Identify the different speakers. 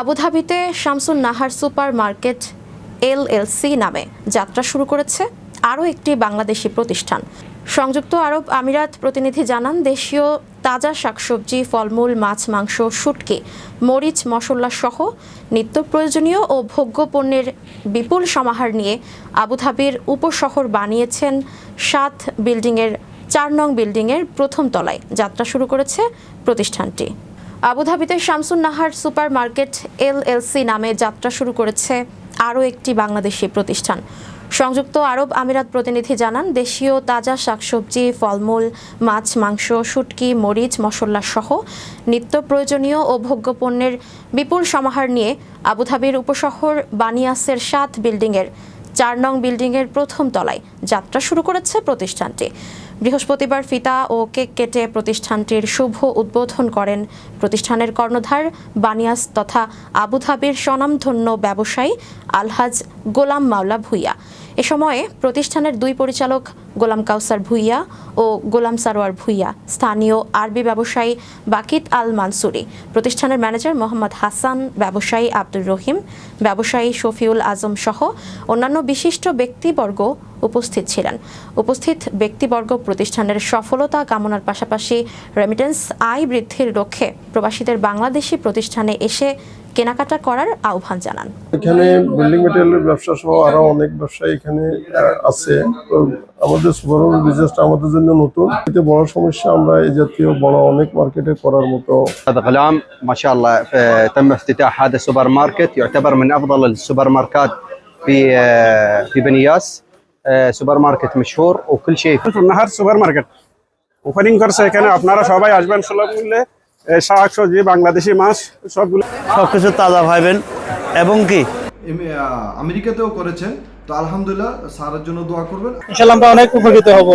Speaker 1: আবুধাবিতে Shamsun Nahar super market LLC নামে যাত্রা শুরু করেছে আরও একটি বাংলাদেশি প্রতিষ্ঠান। সংযুক্ত আরব আমিরাত প্রতিনিধি জানান, দেশীয় তাজা শাকসবজি, ফলমূল, মাছ, মাংস, শুটকি, মরিচ, মশলা সহ নিত্য প্রয়োজনীয় ও ভোগ্য পণ্যের বিপুল সমাহার নিয়ে আবুধাবির উপশহর বানিয়েছেন সাত বিল্ডিংয়ের, চার নং বিল্ডিংয়ের প্রথম তলায় যাত্রা শুরু করেছে প্রতিষ্ঠানটি। আবুধাবিতে Shamsun Nahar super market LLC নামে যাত্রা শুরু করেছে আরও একটি বাংলাদেশি প্রতিষ্ঠান। সংযুক্ত আরব আমিরাত প্রতিনিধি জানান, দেশীয় তাজা শাকসবজি, ফলমূল, মাছ, মাংস, শুটকি, মরিচ, মশলা সহ নিত্য প্রয়োজনীয় ও ভোগ্য পণ্যের বিপুল সমাহার নিয়ে আবুধাবির উপশহর বানিয়াসের সাত বিল্ডিংয়ের চার নং বিল্ডিংয়ের প্রথম তলায় যাত্রা শুরু করেছে প্রতিষ্ঠানটি। বৃহস্পতিবার ফিতা ও কেক কেটে প্রতিষ্ঠানটির শুভ উদ্বোধন করেন প্রতিষ্ঠানের কর্ণধার বানিয়াস তথা আবুধাবির স্বনামধন্য ব্যবসায়ী আলহাজ গোলাম মাওলা ভুইয়া। এ সময়ে প্রতিষ্ঠানের দুই পরিচালক গোলাম কাউসার ভুইয়া ও গোলাম সারোয়ার ভুইয়া। স্থানীয় আরবি ব্যবসায়ী বাকিত আল মানসুরি। প্রতিষ্ঠানের ম্যানেজার মোহাম্মদ হাসান, ব্যবসায়ী আব্দুর রহিম, ব্যবসায়ী শফিউল আজম সহ অন্যান্য বিশিষ্ট ব্যক্তিবর্গ উপস্থিত ছিলেন। উপস্থিত ব্যক্তিবর্গ প্রতিষ্ঠানের সফলতা কামনার পাশাপাশি রেমিটেন্স আয় বৃদ্ধির লক্ষ্যে প্রবাসীদের বাংলাদেশি প্রতিষ্ঠানে এসে কেনাকাটা করার আহ্বান জানান
Speaker 2: এখানে বিল্ডিং মেটেরিয়ালের ব্যবসা সহ আরো অনেক ব্যবসা এখানে আহ, আছে তো আমাদের সুপার বিজনেসটা আমাদের জন্য নতুন এতে বড় সমস্যা আমরা এই জাতীয় বড় অনেক মার্কেটে করার মতো
Speaker 3: هذا غلام ما شاء الله ف- تم افتتاح هذا السوبر ماركت يعتبر من افضل السوبر ماركات في آه، في بنياس آه، سوبر ماركت مشهور وكل شيء
Speaker 4: নাহার সুপার মার্কেট ওপেনিং করছে এখানে আপনারা সবাই আসবেন সুলভ মূল্যে এ, শাক সবজি বাংলাদেশি মাছ সবগুলো
Speaker 5: সবকিছু তাজা পাইবেন এবং কি?
Speaker 6: আহ, আমেরিকাতেও করেছেন। তো আলহামদুলিল্লাহ সারের জন্য দোয়া করবেন।
Speaker 5: ইনশাল্লাহ আমরা অনেক উপকৃত হব।